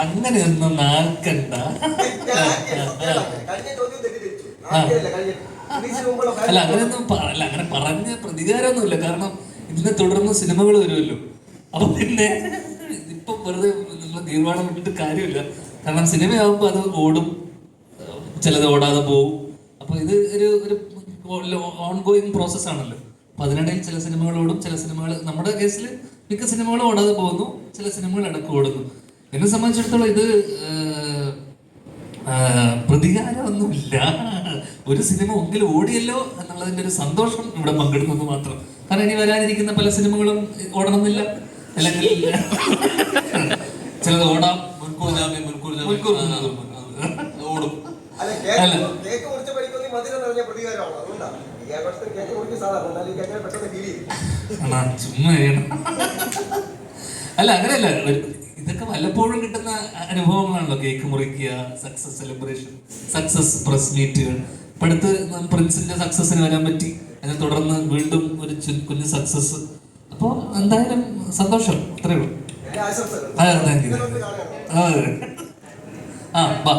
അങ്ങനെയൊന്നും ഒന്നും മുമ്പുള്ള അല്ല അങ്ങനെയൊന്നും അല്ല അങ്ങനെ പറഞ്ഞ പ്രതികാരമൊന്നുമില്ല. കാരണം ഇതിനെ തുടർന്ന് സിനിമകൾ വരുമല്ലോ. അപ്പൊ പിന്നെ ഇപ്പൊ വെറുതെ തീരുമാനം വിട്ടിട്ട് കാര്യമില്ല. കാരണം സിനിമയാകുമ്പോൾ അത് ഓടും. ചിലത് ഓടാതെ പോവും. അപ്പൊ ഇത് ഒരു ഒരു ഓൺ ഗോയിങ് പ്രോസസ് ആണല്ലോ. അപ്പൊ അതിനിടയിൽ ചില സിനിമകൾ ഓടും ചില സിനിമകൾ നമ്മുടെ കേസിൽ മിക്ക സിനിമകളും ഓടാതെ പോകുന്നു ചില സിനിമകൾ ഇടയ്ക്ക് ഓടുന്നു. എന്നെ സംബന്ധിച്ചിടത്തോളം ഇത് പ്രതികാരമൊന്നുമില്ല. ഒരു സിനിമ ഒന്നിൽ ഓടിയല്ലോ എന്നുള്ളതിന്റെ ഒരു സന്തോഷം ഇവിടെ പങ്കെടുക്കുന്നു മാത്രം. കാരണം ഇനി വരാനിരിക്കുന്ന പല സിനിമകളും ഓടണമെന്നില്ല. അല്ലെങ്കിൽ ചിലത് ഓടാം. മുൻകൂർ ജാമ്യം മുൻകൂർ ജാമ്യം. മുൻകൂർ. ഓടും. അല്ല ചുമ്മാ അല്ല അങ്ങനെയല്ല. ഒരു- ഇതൊക്കെ വല്ലപ്പോഴും കിട്ടുന്ന അനുഭവങ്ങളാണല്ലോ കേക്ക് മുറിക്കുക സക്സസ് സെലിബ്രേഷൻ സക്സസ് പ്രസ് മീറ്റുകൾ ഇപ്പൊ അടുത്ത് പ്രിൻസിന്റെ സക്സസിന് വരാൻ പറ്റി. അതിനെ തുടർന്ന് വീണ്ടും ഒരു കുഞ്ഞ് സക്സസ് അപ്പോ എന്തായാലും സന്തോഷം. അത്രേ ഉള്ളൂ. താങ്ക് യു ആ ബാ.